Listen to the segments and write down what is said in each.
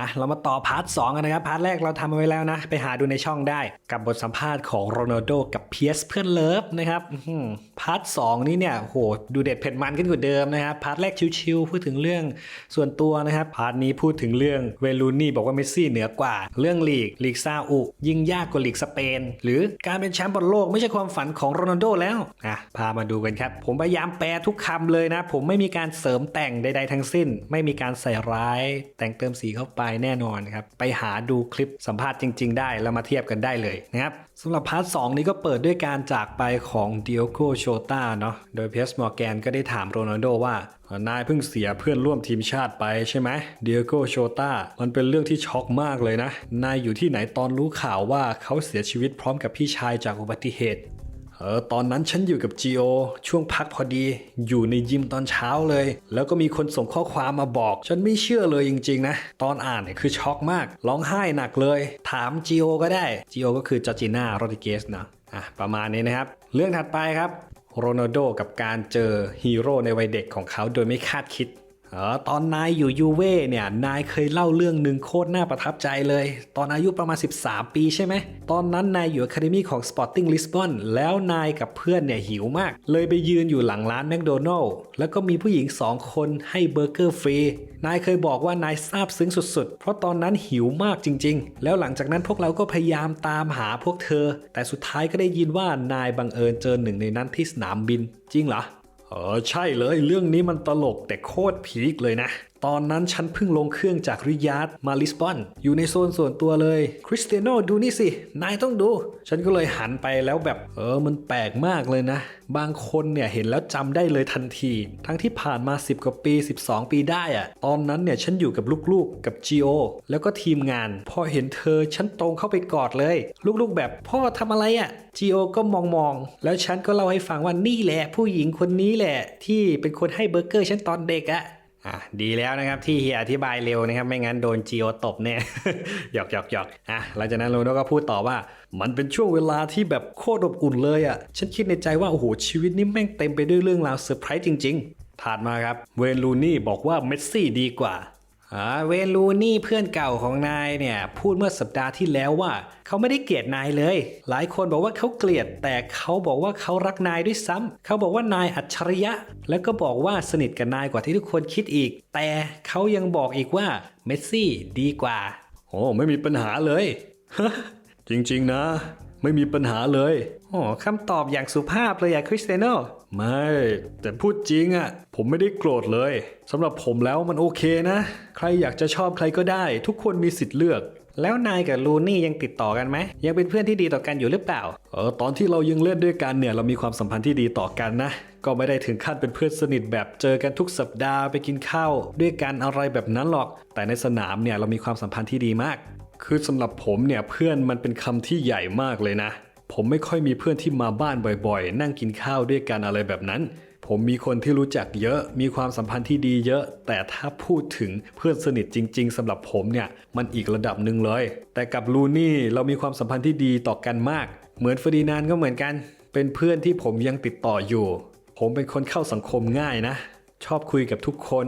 อะเรามาต่อพาร์ทสองกันนะครับ พาร์ทแรกเราทำเอาไว้แล้วนะ ไปหาดูในช่องได้กับบทสัมภาษณ์ของโรนัลโดกับเพียสเพื่อนเลิฟนะครับาร์ทสองนี่เนี่ยโหดูเด็ดเผ็ดมันขึ้นกว่าเดิมนะครับพาร์ทแรกชิวๆพูดถึงเรื่องส่วนตัวนะครับพาร์ทนี้พูดถึงเรื่องเวลูนี่บอกว่าเมสซี่เหนือกว่า เรื่องลีกลีกซาอุยิ่งยากกว่าลีกสเปน หรือการเป็นแชมป์บอลโลกไม่ใช่ความฝันของโรนัลโดแล้วอะพามาดูกันครับ ผมพยายามแปลทุกคำเลยนะ ผมไม่มีการเสริมแต่งใด ๆ ทั้งสิ้น ไม่มีการใส่ร้าย แต่งเติมสีเข้าไปแน่นอนครับไปหาดูคลิปสัมภาษณ์จริง ๆ ได้แล้วมาเทียบกันได้เลยนะครับสำหรับพาร์ทสนี้ก็เปิดด้วยการจากไปของเดียโกโชตาเนาะ โดยเพสมอร์แกนก็ได้ถามโรนัลโดว่า นายเพิ่งเสียเพื่อนร่วมทีมชาติไปใช่ไหมเดียโกโชตามันเป็นเรื่องที่ช็อกมากเลยนะ นายอยู่ที่ไหนตอนรู้ข่าวว่าเขาเสียชีวิตพร้อมกับพี่ชายจากอุบัติเหตุ เออตอนนั้นฉันอยู่กับจีโอช่วงพักพอดี อยู่ในยิมตอนเช้าเลย แล้วก็มีคนส่งข้อความมาบอก ฉันไม่เชื่อเลยจริงๆนะ ตอนอ่านเนี่ยคือช็อกมาก ร้องไห้หนักเลย ถามจีโอก็ได้จีโอก็คือจอร์จิน่าโรดิเกสนะอะประมาณนี้นะครับ เรื่องถัดไปครับโรนัลโดกับการเจอฮีโร่ในวัยเด็กของเขาโดยไม่คาดคิด เออตอนนายอยู่ยูเว่เนี่ยนายเคยเล่าเรื่องหนึ่งโคตรน่าประทับใจเลย ตอนอายุประมาณ 13 ปีใช่ไหม ตอนนั้นนายอยู่อะคาเดมี่ของ Sporting Lisbon แล้วนายกับเพื่อนเนี่ยหิวมาก เลยไปยืนอยู่หลังร้านแมคโดนัลล์แล้วก็มีผู้หญิงสองคนให้เบอร์เกอร์ฟรี นายเคยบอกว่านายซาบซึ้งสุดๆ เพราะตอนนั้นหิวมากจริง ๆ แล้วหลังจากนั้นพวกเราก็พยายามตามหาพวกเธอ แต่สุดท้ายก็ได้ยินว่านายบังเอิญเจอหนึ่งในนั้นที่สนามบิน จริงเหรอ เออใช่เลยเรื่องนี้มันตลกแต่โคตรพีคเลยนะตอนนั้นฉันเพิ่งลงเครื่องจากริยาดมาลิสบอน อยู่ในโซนส่วนตัวเลยคริสเตียโนดูนี่สิ นายต้องดู ฉันก็เลยหันไปแล้วแบบเออมันแปลกมากเลยนะ บางคนเนี่ยเห็นแล้วจำได้เลยทันที ทั้งที่ผ่านมา 10 กว่าปี 12 ปีได้อะตอนนั้นเนี่ยฉันอยู่กับลูกๆกับจีโอแล้วก็ทีมงาน พอเห็นเธอฉันตรงเข้าไปกอดเลย ลูกๆแบบพ่อทำอะไรอะจีโอก็มองมองแล้วฉันก็เล่าให้ฟังว่านี่แหละ ผู้หญิงคนนี้แหละ ที่เป็นคนให้เบอร์เกอร์ฉันตอนเด็กอะ อะดีแล้วนะครับที่เฮียอธิบายเร็วนะครับไม่งั้นโดนจีโอตบเนี่ยหยอกหยอกหยอกอะหลังจากนั้นโรนัลก็พูดต่อว่า มันเป็นช่วงเวลาที่แบบโคตรอบอุ่นเลยอะ่ะฉันคิดในใจว่าโอ้โหชีวิตนี้แม่งเต็มไปด้วยเรื่องราวเซอร์ไพรส์จริงๆ ถัดมาครับเวนลูนี่บอกว่าเมสซี่ดีกว่า เวนลูนี่เพื่อนเก่าของนายเนี่ยพูดเมื่อสัปดาห์ที่แล้วว่า เขาไม่ได้เกลียดนายเลย หลายคนบอกว่าเขาเกลียด แต่เขาบอกว่าเขารักนายด้วยซ้ำเขาบอกว่านายอัจฉริยะ แล้วก็บอกว่าสนิทกับนายกว่าที่ทุกคนคิดอีก แต่เขายังบอกอีกว่าเมสซี่ดีกว่า โอ้ไม่มีปัญหาเลยจริงๆนะ ไม่มีปัญหาเลยโอ้คำตอบอย่างสุภาพเลยอะคริสเตยโน ไม่ แต่พูดจริงอะผมไม่ได้โกรธเลยสำหรับผมแล้วมันโอเคนะ ใครอยากจะชอบใครก็ได้ ทุกคนมีสิทธิ์เลือก แล้วนายกับลูนี่ยังติดต่อกันไหมยังเป็นเพื่อนที่ดีต่อกันอยู่หรือเปล่าเออตอนที่เรายังเล่นด้วยกันเนี่ยเรามีความสัมพันธ์ที่ดีต่อกันนะก็ไม่ได้ถึงขั้นเป็นเพื่อนสนิทแบบเจอกันทุกสัปดาห์ไปกินข้าว ด้วยกันอะไรแบบนั้นหรอก แต่ในสนามเนี่ยเรามีความสัมพันธ์ที่ดีมาก คือสำหรับผมเนี่ยเพื่อนมันเป็นคำที่ใหญ่มากเลยนะ ผมไม่ค่อยมีเพื่อนที่มาบ้านบ่อยๆ นั่งกินข้าวด้วยกันอะไรแบบนั้น ผมมีคนที่รู้จักเยอะ มีความสัมพันธ์ที่ดีเยอะ แต่ถ้าพูดถึงเพื่อนสนิทจริง ๆสำหรับผมเนี่ยมันอีกระดับหนึ่งเลย แต่กับลูนี่เรามีความสัมพันธ์ที่ดีต่อกันมาก เหมือนเฟอร์ดินานก็เหมือนกัน เป็นเพื่อนที่ผมยังติดต่ออยู่ ผมเป็นคนเข้าสังคมง่ายนะ ชอบคุยกับทุกคน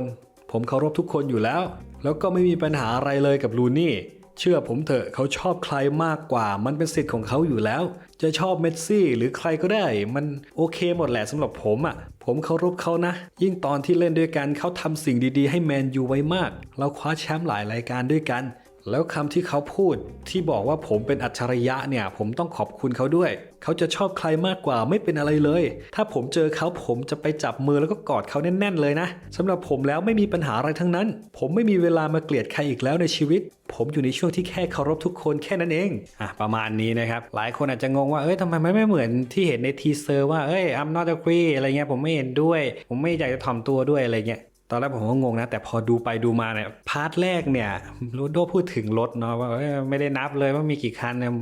ผมเคารพทุกคนอยู่แล้ว แล้วก็ไม่มีปัญหาอะไรเลยกับลูนี่ เชื่อผมเถอะเขาชอบใครมากกว่า มันเป็นสิทธิ์ของเขาอยู่แล้ว จะชอบเมสซี่หรือใครก็ได้ มันโอเคหมดแหละสำหรับผมอะ่ะ ผมเคารพเขานะ ยิ่งตอนที่เล่นด้วยกันเขาทำสิ่งดีๆ ให้แมนยูไว้มาก เราคว้าแชมป์หลายรายการด้วยกัน แล้วคำที่เขาพูดที่บอกว่าผมเป็นอัจฉริยะเนี่ย ผมต้องขอบคุณเขาด้วย เขาจะชอบใครมากกว่าไม่เป็นอะไรเลย ถ้าผมเจอเขาผมจะไปจับมือแล้วก็กอดเขาแน่นๆเลยนะสำหรับผมแล้วไม่มีปัญหาอะไรทั้งนั้น ผมไม่มีเวลามาเกลียดใครอีกแล้วในชีวิต ผมอยู่ในช่วงที่แค่เคารพทุกคนแค่นั้นเองอะประมาณนี้นะครับ หลายคนอาจจะงงว่าเอ้ยทำไมมันไม่เหมือนที่เห็นในทีเซอร์ว่าเอ้ย I'm not agree อะไรเงี้ยผมไม่เห็นด้วย ผมไม่อยากจะถ่อมตัวด้วยอะไรเงี้ย ตอนแรกผมก็งงนะ แต่พอดูไปดูมาเนี่ยพาร์ทแรกเนี่ยโรโดพูดถึงรถเนาะว่าไม่ได้นับเลยว่ามีกี่คันเนี่ย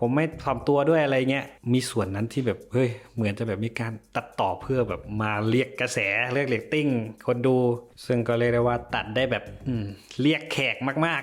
ผมไม่ถ่อมตัวด้วยอะไรเงี้ยมีส่วนนั้นที่แบบเฮ้ยเหมือนจะแบบมีการตัดต่อเพื่อแบบมาเรียกกระแสเรียกเรตติ้ง คนดู ซึ่งก็เรียกได้ว่าตัดได้แบบเรียกแขกมาก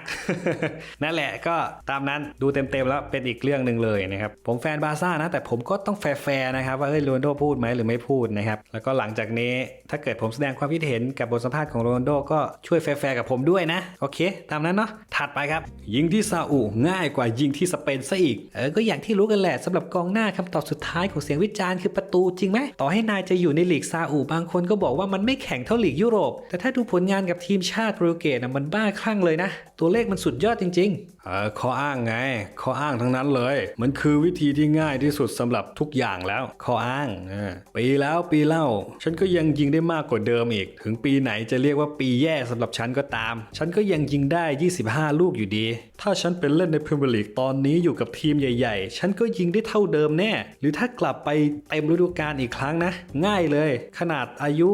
ๆ นั่นแหละก็ตามนั้นดูเต็มๆแล้วเป็นอีกเรื่องหนึ่งเลยนะครับผมแฟนบาซ่านะแต่ผมก็ต้องแฟร์ๆนะครับว่าเฮ้ยโรนโดพูดไหมหรือไม่พูดนะครับแล้วก็หลังจากนี้ถ้าเกิดผมแสดงความคิดเห็นกับบทสัมภาษณ์ของโรนัลโดก็ช่วยแฟร์ๆกับผมด้วยนะ โอเค ตามนั้นเนาะถัดไปครับ ยิงที่ซาอุง่ายกว่ายิงที่สเปนซะอีกเออก็อย่างที่รู้กันแหละสำหรับกองหน้าคำตอบสุดท้ายของเสียงวิจารณ์คือประตูจริงไหมต่อให้นายจะอยู่ในลีกซาอุบางคนก็บอกว่ามันไม่แข่งเท่าลีกยุโรป แต่ถ้าดูผลงานกับทีมชาติโปรตุเกสนะมันบ้าคลั่งเลยนะ ตัวเลขมันสุดยอดจริงๆ เออข้ออ้างไง ข้ออ้างทั้งนั้นเลย มันคือวิธีที่ง่ายที่สุดสำหรับทุกอย่างแล้ว ข้ออ้างอปีแล้วปีเล่า ฉันก็ยังยิงได้มากกว่าเดิมอีก ถึงปีไหนจะเรียกว่าปีแย่สำหรับฉันก็ตาม ฉันก็ยังยิงได้ 25 ลูกอยู่ดี ถ้าฉันเป็นเล่นในพรีเมียร์ลีกตอนนี้อยู่กับทีมใหญ่ๆ ฉันก็ยิงได้เท่าเดิมแน่ หรือถ้ากลับไปเต็มฤดูกาลอีกครั้งนะ ง่ายเลย ขนาดอายุ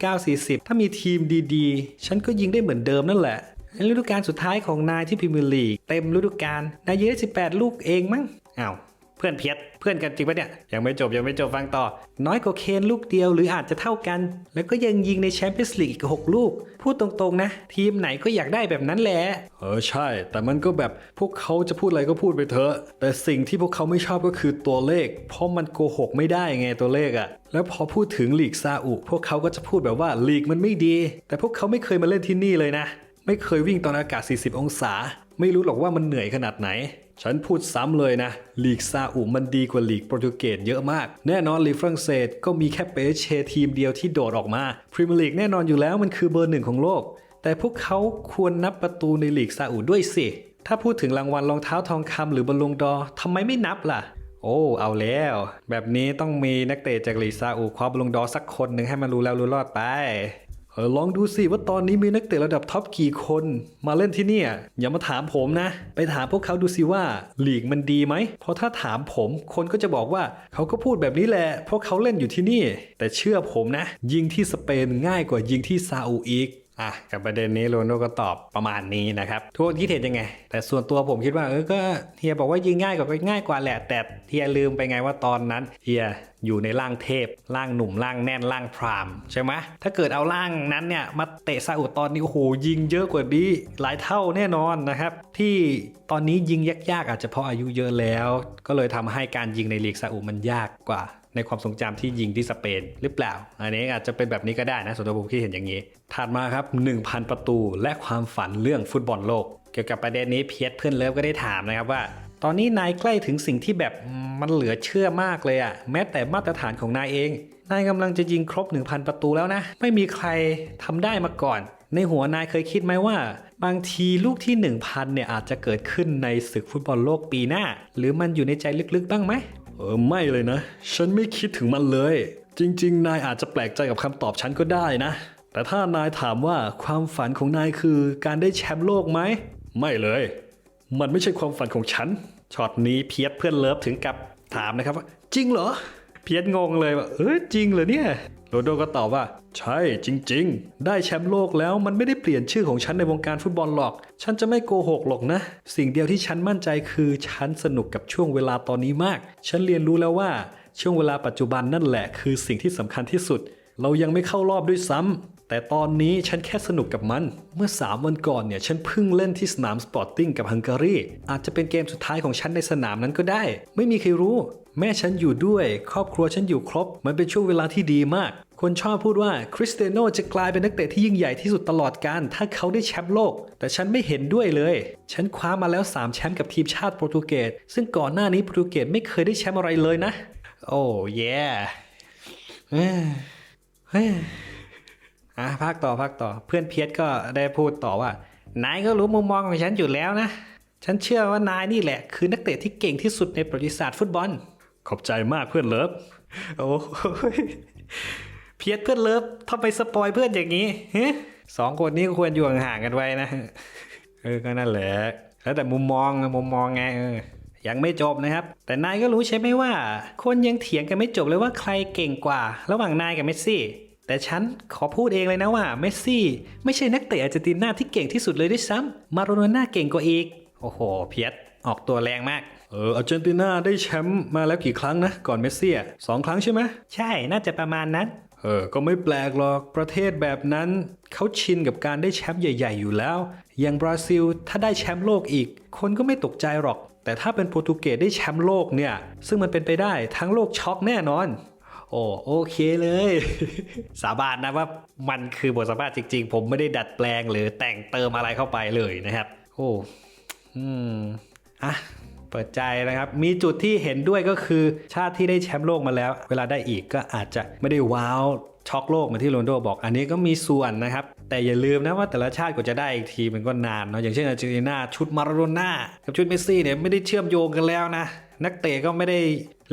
39-40 ถ้ามีทีมดีๆ ฉันก็ยิงได้เหมือนเดิมนั่นแหละ ฤดูกาลสุดท้ายของนายที่พรีเมียร์ลีกเต็มฤดูกาลนายยิงได้18 ลูกเองมั้งอ้าวเพื่อนเพียรเพื่อนกันจริงปะเนี่ย ยังไม่จบยังไม่จบฟังต่อ น้อยกว่าเคนลูกเดียวหรืออาจจะเท่ากัน แล้วก็ยังยิงในแชมเปี้ยนส์ลีกอีก 6 ลูก พูดตรงๆนะ ทีมไหนก็อยากได้แบบนั้นแหละ เออใช่ แต่มันก็แบบพวกเขาจะพูดอะไรก็พูดไปเถอะ แต่สิ่งที่พวกเขาไม่ชอบก็คือตัวเลข เพราะมันโกหกไม่ได้ไงตัวเลขอะแล้วพอพูดถึงลีกซาอุพวกเขาก็จะพูดแบบว่าลีกมันไม่ดี แต่พวกเขาไม่เคยมาเล่นที่นี่เลยนะ ไม่เคยวิ่งตอนอากาศ 40 องศา ไม่รู้หรอกว่ามันเหนื่อยขนาดไหน ฉันพูดซ้ำเลยนะ ลีกซาอุมันดีกว่าลีกโปรตุเกสเยอะมาก แน่นอนลีกฝรั่งเศสก็มีแค่เปเชทีมเดียวที่โดดออกมา พรีเมียร์ลีกแน่นอนอยู่แล้วมันคือเบอร์หนึ่งของโลก แต่พวกเขาควรนับประตูในลีกซาอุด้วยสิ ถ้าพูดถึงรางวัลรองเท้าทองคำหรือบอลลงดอทำไมไม่นับล่ะโอ้ เอาแล้ว แบบนี้ต้องมีนักเตะจากลีกซาอุคว้าบอลลงดอสักคนหนึ่งให้มันรู้แล้วรู้รอดไป เออลองดูสิว่าตอนนี้มีนักเตะระดับท็อปกี่คนมาเล่นที่เนี่ย อย่ามาถามผมนะ ไปถามพวกเขาดูสิว่าลีกมันดีไหมเพราะถ้าถามผมคนก็จะบอกว่าเขาก็พูดแบบนี้แหละ เพราะเขาเล่นอยู่ที่นี่ แต่เชื่อผมนะ ยิงที่สเปนง่ายกว่ายิงที่ซาอุอีก อะกับประเด็นนี้โรนโดก็ตอบประมาณนี้นะครับทุกคนคิดเห็นยังไง แต่ส่วนตัวผมคิดว่าเออก็เฮียบอกว่ายิงง่ายกว่าก็ง่ายกว่าแหละ แต่เฮียลืมไปไงว่าตอนนั้นเฮียอยู่ในร่างเทพร่างหนุ่มร่างแน่นร่างพรามใช่ไหมถ้าเกิดเอาร่างนั้นเนี่ยมาเตะซาอุตอนนี้โอ้โหยิงเยอะกว่านี้หลายเท่าแน่นอนนะครับ ที่ตอนนี้ยิงยากๆอาจจะเพราะอายุเยอะแล้ว ก็เลยทำให้การยิงในลีกซาอุมันยากกว่า ในความทรงจำที่ยิงที่สเปนหรือเปล่า อันนี้อาจจะเป็นแบบนี้ก็ได้นะส่วนตัวผมคิดเห็นอย่างนี้ ถัดมาครับ 1,000 ประตูและความฝันเรื่องฟุตบอลโลก เกี่ยวกับประเด็นนี้เพียรเพื่อนเลิฟก็ได้ถามนะครับว่า ตอนนี้นายใกล้ถึงสิ่งที่แบบมันเหลือเชื่อมากเลยอะแม้แต่มาตรฐานของนายเอง นายกำลังจะยิงครบ 1,000 ประตูแล้วนะ ไม่มีใครทำได้มาก่อน ในหัวนายเคยคิดไหมว่าบางทีลูกที่ 1,000เนี่ยอาจจะเกิดขึ้นในศึกฟุตบอลโลกปีหน้า หรือมันอยู่ในใจลึกๆ บ้างไหม เออไม่เลยนะ ฉันไม่คิดถึงมันเลย จริง ๆ นายอาจจะแปลกใจกับคำตอบฉันก็ได้นะ แต่ถ้านายถามว่าความฝันของนายคือการได้แชมป์โลกไหม ไม่เลย มันไม่ใช่ความฝันของฉัน ช็อตนี้เพียรเพื่อนเลิฟถึงกับถามนะครับว่า จริงเหรอ เพียรงงเลยว่าเออจริงเหรอเนี่ยโรโดก็ตอบว่า ใช่จริง ๆ ได้แชมป์โลกแล้วมันไม่ได้เปลี่ยนชื่อของฉันในวงการฟุตบอลหรอก ฉันจะไม่โกหกหรอกนะ สิ่งเดียวที่ฉันมั่นใจคือฉันสนุกกับช่วงเวลาตอนนี้มาก ฉันเรียนรู้แล้วว่าช่วงเวลาปัจจุบันนั่นแหละคือสิ่งที่สำคัญที่สุด เรายังไม่เข้ารอบด้วยซ้ำ แต่ตอนนี้ฉันแค่สนุกกับมัน เมื่อ 3 วันก่อนเนี่ย ฉันเพิ่งเล่นที่สนามสปอร์ติ้งกับฮังการี อาจจะเป็นเกมสุดท้ายของฉันในสนามนั้นก็ได้ ไม่มีใครรู้ แม่ฉันอยู่ด้วย ครอบครัวฉันอยู่ครบ มันเป็นช่วงเวลาที่ดีมาก คนชอบพูดว่าคริสเตียโนจะกลายเป็นนักเตะที่ยิ่งใหญ่ที่สุดตลอดกาลถ้าเขาได้แชมป์โลก แต่ฉันไม่เห็นด้วยเลย ฉันคว้ามาแล้ว 3 แชมป์กับทีมชาติโปรตุเกส ซึ่งก่อนหน้านี้โปรตุเกสไม่เคยได้แชมป์อะไรเลยนะ โอ้แย่เอ้ยเฮ้ อะภาคต่อภาคต่อเพื่อนเพียรก็ได้พูดต่อว่านายก็รู้มุมมองของฉันอยู่แล้วนะ ฉันเชื่อว่านายนี่แหละ คือนักเตะที่เก่งที่สุดในประวัติศาสตร์ฟุตบอล ขอบใจมากเพื่อนเลิฟโอ้ยเพียรเพื่อนเลิฟทำไมสปอยเพื่อนอย่างนี้ฮะสองคนนี้ควรอยู่ห่างๆกันไว้นะ เออก็นั่นแหละ แล้วแต่มุมมองอะมุมมองไงเออยังไม่จบนะครับ แต่นายก็รู้ใช่ไหมว่า คนยังเถียงกันไม่จบเลยว่าใครเก่งกว่า ระหว่างนายกับเมสซี่ แต่ฉันขอพูดเองเลยนะว่าเมสซี่ไม่ใช่นักเตะอาร์เจนตินาที่เก่งที่สุดเลยด้วยซ้ำมาโรโน่าเก่งกว่าอีก โอ้โห เพียรออกตัวแรงมาก เอออาร์เจนตินาได้แชมป์มาแล้วกี่ครั้งนะ ก่อนเมสซี่อะสองครั้งใช่ไหมใช่น่าจะประมาณนั้นเออ ก็ไม่แปลกหรอก ประเทศแบบนั้น เขาชินกับการได้แชมป์ใหญ่ ๆ อยู่แล้ว อย่างบราซิลถ้าได้แชมป์โลกอีก คนก็ไม่ตกใจหรอก แต่ถ้าเป็นโปรตุเกสได้แชมป์โลกเนี่ย ซึ่งมันเป็นไปได้ทั้งโลกช็อกแน่นอน โอ้โอเคเลย สาบานนะว่ามันคือบทสัมภาษณ์จริง ๆ ผมไม่ได้ดัดแปลงหรือแต่งเติมอะไรเข้าไปเลยนะครับ โอ้อืมอะเปิดใจนะครับ มีจุดที่เห็นด้วยก็คือ ชาติที่ได้แชมป์โลกมาแล้ว เวลาได้อีกก็อาจจะไม่ได้ว้าวช็อกโลกเหมือนที่โรนโดบอก อันนี้ก็มีส่วนนะครับ แต่อย่าลืมนะว่าแต่ละชาติกว่าจะได้อีกทีมันก็นานเนาะอย่างเช่นอาร์เจนตินาชุดมาราโดน่ากับชุดเมสซี่เนี่ยไม่ได้เชื่อมโยงกันแล้วนะ นักเตะก็ไม่ได้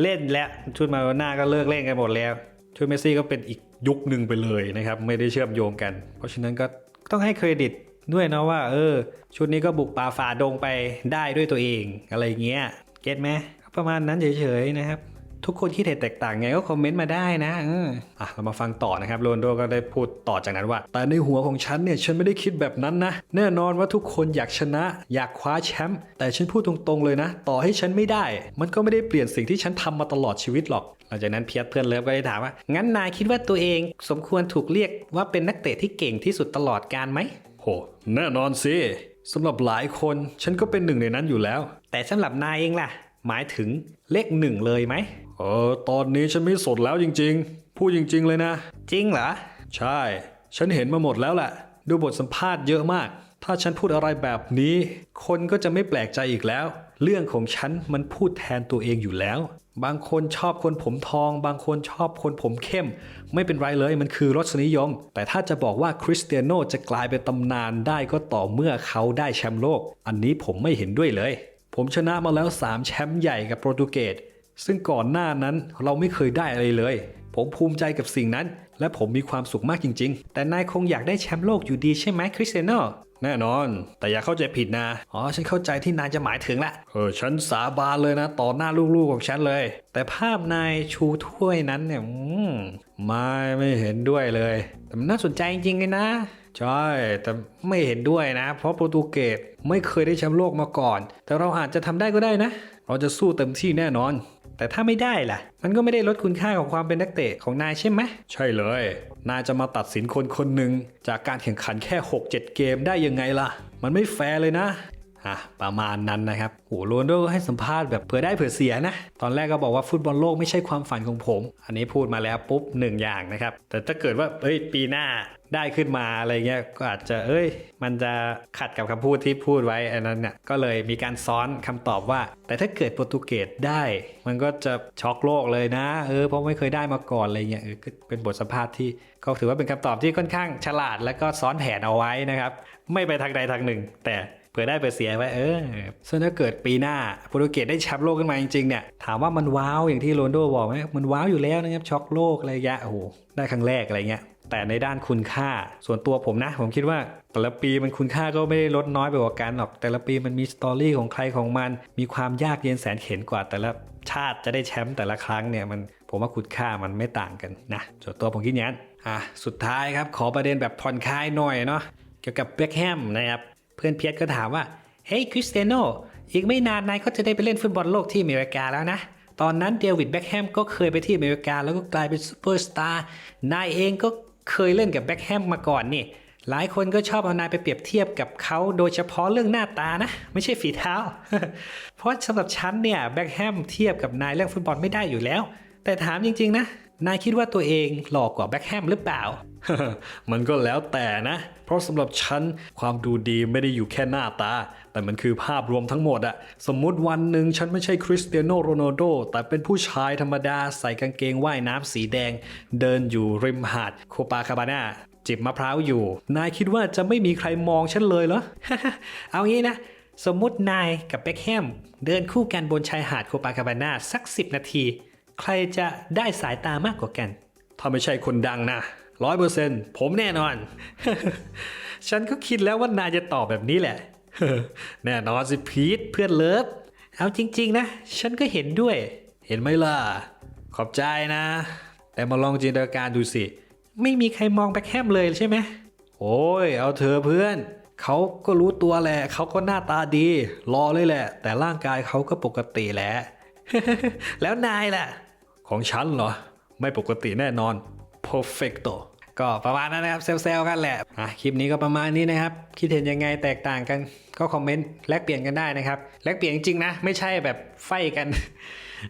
เล่นแล้วชุดมาโดน่าก็เลิกเล่นกันหมดแล้ว ชุดเมสซี่ก็เป็นอีกยุคหนึ่งไปเลยนะครับ ไม่ได้เชื่อมโยงกัน เพราะฉะนั้นก็ต้องให้เครดิตด้วยนะว่า เออ ชุดนี้ก็บุกป่าฝ่าดงไปได้ด้วยตัวเอง อะไรเงี้ย เก็ตไหมประมาณนั้นเฉยๆนะครับ ทุกคนคิดเห็นแตกต่างไงก็คอมเมนต์มาได้นะเอออะเรามาฟังต่อนะครับโรนโดก็ได้พูดต่อจากนั้นว่า แต่ในหัวของฉันเนี่ยฉันไม่ได้คิดแบบนั้นนะ แน่นอนว่าทุกคนอยากชนะ อยากคว้าแชมป์แต่ฉันพูดตรงๆเลยนะ ต่อให้ฉันไม่ได้ มันก็ไม่ได้เปลี่ยนสิ่งที่ฉันทำมาตลอดชีวิตหรอกหลังจากนั้นเพียรเพื่อนเลิฟก็ได้ถามว่างั้นนายคิดว่าตัวเองสมควรถูกเรียกว่าเป็นนักเตะที่เก่งที่สุดตลอดการไหมโหแน่นอนสิสำหรับหลายคนฉันก็เป็นหนึ่งในนั้นอยู่แล้ว แต่สำหรับนายเองล่ะ หมายถึงเลขหนึ่งเลยไหม เออ ตอนนี้ฉันไม่สดแล้วจริง ๆ พูดจริง ๆ เลยนะ จริงเหรอ ใช่ ฉันเห็นมาหมดแล้วแหละ ดูบทสัมภาษณ์เยอะมาก ถ้าฉันพูดอะไรแบบนี้ คนก็จะไม่แปลกใจอีกแล้ว เรื่องของฉันมันพูดแทนตัวเองอยู่แล้ว บางคนชอบคนผมทอง บางคนชอบคนผมเข้ม ไม่เป็นไรเลยมันคือรสนิยม แต่ถ้าจะบอกว่าคริสเตียโนจะกลายเป็นตำนานได้ก็ต่อเมื่อเขาได้แชมป์โลก อันนี้ผมไม่เห็นด้วยเลย ผมชนะมาแล้ว 3 แชมป์ใหญ่กับโปรตุเกส ซึ่งก่อนหน้านั้นเราไม่เคยได้อะไรเลย ผมภูมิใจกับสิ่งนั้น และผมมีความสุขมากจริง ๆ แต่นายคงอยากได้แชมป์โลกอยู่ดีใช่ไหมคริสเตียโนแน่นอน แต่อย่าเข้าใจผิดนะ อ๋อ ฉันเข้าใจที่นายจะหมายถึงละ เออ ฉันสาบานเลยนะ ต่อหน้าลูกๆของฉันเลย แต่ภาพนายชูถ้วยนั้นเนี่ยอืมไม่ไม่เห็นด้วยเลย แต่มันน่าสนใจจริงๆเลยนะ ใช่ แต่ไม่เห็นด้วยนะ เพราะโปรตุเกสไม่เคยได้แชมป์โลกมาก่อน แต่เราอาจจะทำได้ก็ได้นะ เราจะสู้เต็มที่แน่นอน แต่ถ้าไม่ได้ล่ะ มันก็ไม่ได้ลดคุณค่าของความเป็นนักเตะของนายใช่ไหมใช่เลย นายจะมาตัดสินคนคนหนึ่งจากการแข่งขันแค่ 6-7 เกมได้ยังไงล่ะ มันไม่แฟร์เลยนะอะประมาณนั้นนะครับโหโรนโดให้สัมภาษณ์แบบเผื่อได้เผื่อเสียนะ ตอนแรกก็บอกว่าฟุตบอลโลกไม่ใช่ความฝันของผม อันนี้พูดมาแล้วปุ๊บหนึ่งอย่างนะครับ แต่ถ้าเกิดว่าเอ้ยปีหน้า ได้ขึ้นมาอะไรเงี้ยก็อาจจะเอ้ย มันจะขัดกับคำพูดที่พูดไว้อันนั้นเนี่ยก็เลยมีการซ้อนคำตอบว่า แต่ถ้าเกิดโปรตุเกสได้ มันก็จะช็อกโลกเลยนะ เออเพราะไม่เคยได้มาก่อนอะไรเงี้ยเออเป็นบทสัมภาษณ์ที่ก็ถือว่าเป็นคำตอบที่ค่อนข้างฉลาด แล้วก็ซ้อนแผนเอาไว้นะครับ ไม่ไปทางใดทางหนึ่ง แต่เผื่อได้เผื่อเสียไว้เออซึ่งถ้าเกิดปีหน้าโปรตุเกสได้แชมป์โลกขึ้นมาจริงๆเนี่ยถามว่ามันว้าวอย่างที่โรนโดบอกไหมมันว้าวอยู่แล้วนะครับช็อกโลกอะไรเงี้ยโอ้โหได้ครั้งแรกอะไรเงี้ย แต่ในด้านคุณค่า ส่วนตัวผมนะ ผมคิดว่าแต่ละปีมันคุณค่าก็ไม่ได้ลดน้อยไปกว่ากันหรอก แต่ละปีมันมีสตอรี่ของใครของมัน มีความยากเย็นแสนเข็ญกว่า แต่ละชาติจะได้แชมป์แต่ละครั้งเนี่ยมันผมว่าคุณค่ามันไม่ต่างกันนะ ส่วนตัวผมคิดอย่างนั้นอะสุดท้ายครับขอประเด็นแบบผ่อนคลายหน่อยเนาะเกี่ยวกับเบคแฮมนะครับเพื่อนเพียรก็ถามว่าเฮ้ยคริสเตียโนอีกไม่นานนายก็จะได้ไปเล่นฟุตบอลโลกที่อเมริกาแล้วนะตอนนั้นเดวิดแบ็คแฮมก็เคยไปที่อเมริกาแล้วก็กลายเป็นซูเปอร์สตาร์นายเองก็ เคยเล่นกับแบ็กแฮมมาก่อนนี่หลายคนก็ชอบเอานายไปเปรียบเทียบกับเขาโดยเฉพาะเรื่องหน้าตานะ ไม่ใช่ฝีเท้า เพราะสำหรับฉันเนี่ยแบ็กแฮมเทียบกับนายเรื่องฟุตบอลไม่ได้อยู่แล้ว แต่ถามจริงๆนะ นายคิดว่าตัวเองหล่อกว่าแบ็คแฮมหรือเปล่า มันก็แล้วแต่นะ เพราะสำหรับฉันความดูดีไม่ได้อยู่แค่หน้าตา แต่มันคือภาพรวมทั้งหมดอะสมมุติวันหนึ่งฉันไม่ใช่คริสเตียโนโรนัลโดแต่เป็นผู้ชายธรรมดาใส่กางเกงว่ายน้ำสีแดง เดินอยู่ริมหาดโคปาคาบาน่าจิบมะพร้าวอยู่ นายคิดว่าจะไม่มีใครมองฉันเลยเหรอ เอางี้นะ สมมุตินายกับเบ็คแฮมเดินคู่กันบนชายหาดโคปาคาบาน่าสัก 10 นาที ใครจะได้สายตามากกว่ากัน ถ้าไม่ใช่คนดังนะร้อยเปอร์เซ็นต์ผมแน่นอน ฉันก็คิดแล้วว่านายจะตอบแบบนี้แหละ แน่นอนสิพีทเพื่อนเลิฟ เอาจริง ๆ นะ ฉันก็เห็นด้วย เห็นไหมล่ะ ขอบใจนะ แต่มาลองจินตนาการดูสิ ไม่มีใครมองแบ็คแฮมเลยใช่ไหม โอ้ย เอาเธอะเพื่อน เขาก็รู้ตัวแหละ เขาก็หน้าตาดี รอเลยแหละ แต่ร่างกายเขาก็ปกติแหละ แล้วนายล่ะ ของฉันเหรอ ไม่ปกติแน่นอน perfecto ก็ประมาณนั้นนะครับเซลล์ๆกันแหละอะคลิปนี้ก็ประมาณนี้นะครับ คิดเห็นยังไงแตกต่างกัน ก็คอมเมนต์แลกเปลี่ยนกันได้นะครับ แลกเปลี่ยนจริงนะ ไม่ใช่แบบไฟกัน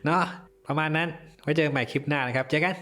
เนาะประมาณนั้นไว้เจอกันใหม่คลิปหน้านะครับ เจอกัน